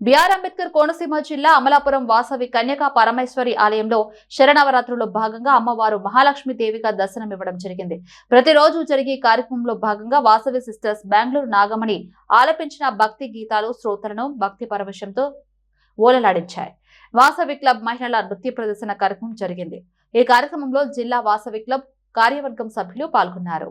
BR Ambedkar Konaseema జిల్లా అమలాపురం వాసవి కన్యకా పరమేశ్వరి ఆలయంలో శరణవరాత్రుల్లో భాగంగా అమ్మవారు మహాలక్ష్మి దేవిగా దర్శనమివ్వడం జరిగింది. ప్రతిరోజు జరిగే కార్యక్రమంలో భాగంగా వాసవి సిస్టర్స్ బెంగళూరు నాగమణి ఆలపించిన భక్తి గీతాలు శ్రోతలను భక్తి పరవశంతో ఓలలాడించాయి. వాసవి క్లబ్ మహిళల నృత్య ప్రదర్శన కార్యక్రమం జరిగింది. ఈ కార్యక్రమంలో జిల్లా వాసవి క్లబ్ కార్యవర్గం సభ్యులు పాల్గొన్నారు.